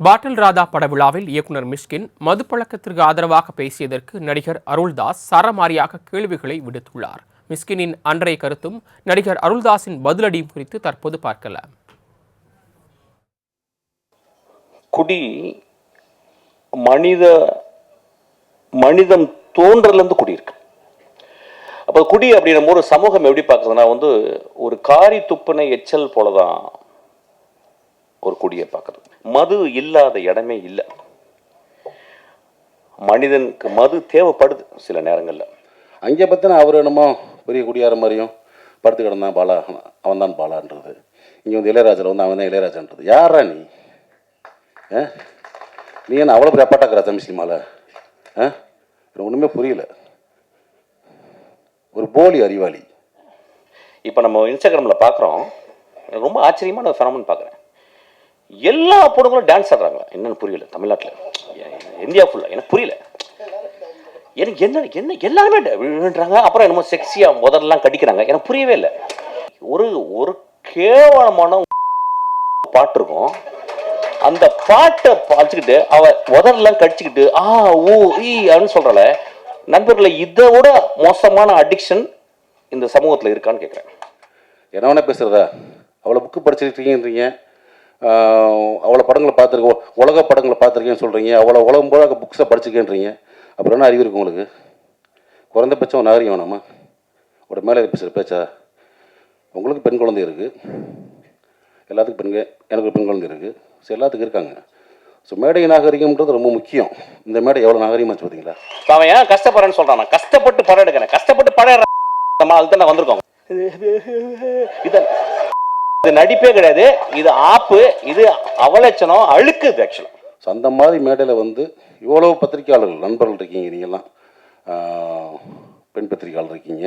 பாட்டில் ராதா படவிழாவில் இயக்குனர் மிஷ்கின் மதுப்பழக்கத்திற்கு ஆதரவாக பேசியதற்கு நடிகர் அருள்தாஸ் சரமாரியாக கேள்விகளை விடுத்துள்ளார். மிஸ்கினின் அன்றைய கருத்தும் நடிகர் அருள்தாஸின் பதிலடியும் குறித்து தற்போது பார்க்கலாம். குடி மனித மனிதம் தோன்றலேருந்து குடி இருக்கு. அப்போ குடி அப்படின்னும் ஒரு சமூகம் எப்படி பார்க்குதுன்னா வந்து ஒரு காரி துப்புன எச்சல் போல தான் ஒரு குடியை பார்க்குறது மது இல்லாத இடமே இல்லை. மனிதனுக்கு மது தேவைப்படுது சில நேரங்களில். அங்கே பார்த்தினா அவர் என்னமோ பெரிய குடியார மாதிரியும் படுத்து கிடந்தான் பாலா அவன் தான் பாலான்றது. இங்கே வந்து இளையராஜாவில் வந்து அவன் தான் இளையராஜான்றது. யாரா நீ? ஆ? நீ என்ன அவ்வளோ பெரிய அப்பாட்டாக்குறா தமிழ் சினிமாவில் ஆ? எனக்கு ஒன்றுமே புரியல. ஒரு போலி அறிவாளி. இப்போ நம்ம இன்ஸ்டாகிராமில் பார்க்குறோம் ரொம்ப ஆச்சரியமான ஒரு ஃபெனமன் பார்க்குறேன் எல்லா பொண்ணுங்களும் டான்ஸ் ஆடுறாங்க என்னன்னு புரியல தமிழ்நாட்டில். இந்தியா ஃபுல்லாக எனக்கு புரியல. எனக்கு என்ன என்ன எல்லாருமே விழுன்றாங்க அப்புறம் என்னமோ செக்ஸியாக முதல்லாம் கடிக்கிறாங்க. எனக்கு புரியவே இல்லை. ஒரு ஒரு கேவலமான பாட்டு இருக்கும். அந்த பாட்டை பாய்ச்சிக்கிட்டு அவ உதரெல்லாம் கடிச்சுக்கிட்டு ஆ ஊ ஈ அப்படின்னு சொல்கிறல நண்பர்களை இதை விட மோசமான அடிக்ஷன் இந்த சமூகத்தில் இருக்கான்னு கேட்குறேன் என்ன வேணா பேசுகிறதா அவ்வளோ புக்கு படிச்சிருக்கீங்கன்றீங்க அவ்வளோ படங்களை பார்த்துருக்கோம். உலக படங்களை பார்த்துருக்கேன்னு சொல்கிறீங்க அவ்வளோ உலகம் போல புக்ஸை படிச்சிருக்கேன்றீங்க அப்புறம் என்ன அறிவு இருக்கு உங்களுக்கு? குறைந்தபட்சம் ஒரு நாகரிகம் வேணாமா? ஒரு மேலே பேசுகிற பேச்சா? உங்களுக்கு பெண் குழந்தை இருக்குது எல்லாத்துக்கும் பெண்கள் எனக்கு பெண் குழந்தை இருக்குது ஸோ எல்லாத்துக்கும் இருக்காங்க. ஸோ மேடை நாகரிகம்ன்றது ரொம்ப முக்கியம். இந்த மேடை எவ்வளோ நாகரிகமாச்சு பார்த்தீங்களா அவன் ஏன் கஷ்டப்படுறேன்னு சொல்றான். நான் கஷ்டப்பட்டு படம் எடுக்கிறேன். கஷ்டப்பட்டு படம் அதுதான் நான் வந்திருக்கோம். இது இது நடிப்பே கிடையாது. இது ஆப்பு இது அவலட்சணம் அழுக்கு இது ஆக்சுவலாக ஸோ அந்த மாதிரி மேடையில் வந்து இவ்வளோ பத்திரிக்கையாளர்கள் நண்பர்கள் இருக்கீங்க நீங்கள்லாம் பெண் பத்திரிக்கையாளர் இருக்கீங்க.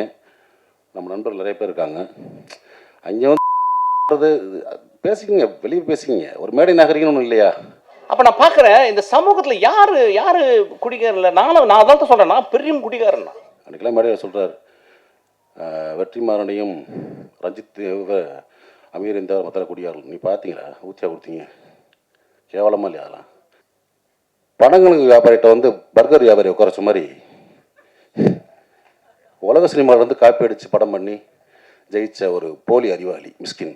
நம்ம நண்பர்கள் நிறைய பேர் இருக்காங்க. அங்கே வந்து பேசிக்கிங்க வெளியே பேசிக்கிங்க ஒரு மேடை நாகரிகம்னு ஒன்றும் இல்லையா? அப்ப நான் பார்க்குறேன் இந்த சமூகத்துல யாரு யாரு குடிகாரன் இல்லை நானும் நான் அதான் தான் சொல்றேன் நான் பெரிய குடிகாரன். அன்றைக்கெல்லாம் மேடையில் சொல்கிறார் வெற்றிமாறனையும் ரஞ்சித் அமீர் இந்த மற்ற குடியார்கள். நீ பார்த்தீங்களா ஊத்தியா கொடுத்தீங்க. கேவலமாக இல்லையா அதெல்லாம்? படங்களுக்கு வியாபாரிகிட்ட வந்து பர்கர் வியாபாரி உட்காரச்ச மாதிரி உலக சினிமாவில் வந்து காப்பி அடித்து படம் பண்ணி ஜெயிச்ச ஒரு போலி அறிவாளி மிஸ்கின்.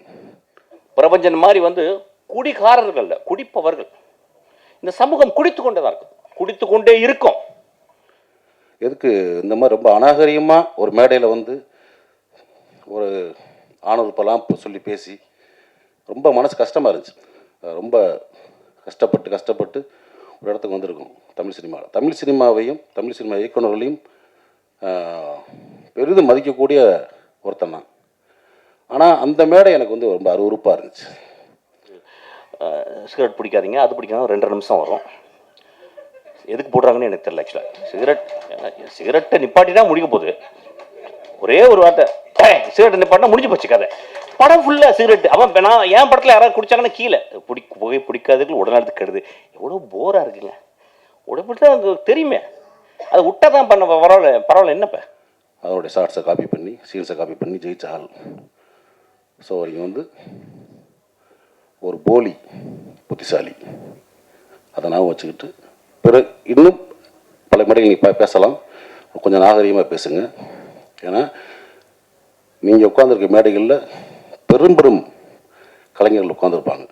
பிரபஞ்சன் மாதிரி வந்து குடிகாரர்கள் குடிப்பவர்கள். இந்த சமூகம் குடித்து கொண்டே தான் இருக்கு குடித்து கொண்டே இருக்கும். எதுக்கு இந்த மாதிரி ரொம்ப அநாகரிகமாக ஒரு மேடையில் வந்து ஒரு ஆணவப்பெல்லாம் சொல்லி பேசி ரொம்ப மனசு கஷ்டமாக இருந்துச்சு. ரொம்ப கஷ்டப்பட்டு கஷ்டப்பட்டு ஒரு இடத்துக்கு வந்திருக்கோம் தமிழ் சினிமாவில் தமிழ் சினிமாவையும் தமிழ் சினிமா இயக்குநர்களையும் பெரிதும் மதிக்கக்கூடிய ஒருத்தன் தான் ஆனால் அந்த மேடை எனக்கு வந்து ரொம்ப அருவருப்பாக இருந்துச்சு. சிகரெட் பிடிக்காதீங்க அது பிடிக்காத ரெண்டு நிமிஷம் வரும். எதுக்கு போடுறாங்கன்னு எனக்கு தெரியல ஆக்சுவலாக சிகரெட் சிகரெட்டை நிப்பாட்டினா முடிக்க போகுது. ஒரே ஒரு வார்த்தை சீரெட் இந்த படம் முடிஞ்சு போச்சு கதை. படம் ஃபுல்லாக சிகரெட். அவன் நான் என் படத்தில் யாராவது குடிச்சாங்கன்னா கீழே. பிடி புகை பிடிக்காததுக்கு உடனே கெடுது. எவ்வளோ போராக இருக்குங்க. உடம்பு அங்கே தெரியுமே. அதை விட்டா தான் பண்ண பரவாயில்ல பரவாயில்ல என்னப்ப அதனுடைய ஷார்ட்ஸை காப்பி பண்ணி சீன்ஸை காப்பி பண்ணி ஜெயிச்ச ஆள். ஸோ இவங்க வந்து ஒரு போலி புத்திசாலி. அதை நான் வச்சுக்கிட்டு பிறகு இன்னும் பல மேடைகள் நீ பேசலாம். கொஞ்சம் நாகரிகமாக பேசுங்க. ஏன்னா நீங்கள் உட்காந்துருக்க மேடைகளில் பெரும் பெரும் கலைஞர்கள் உட்காந்துருப்பாங்க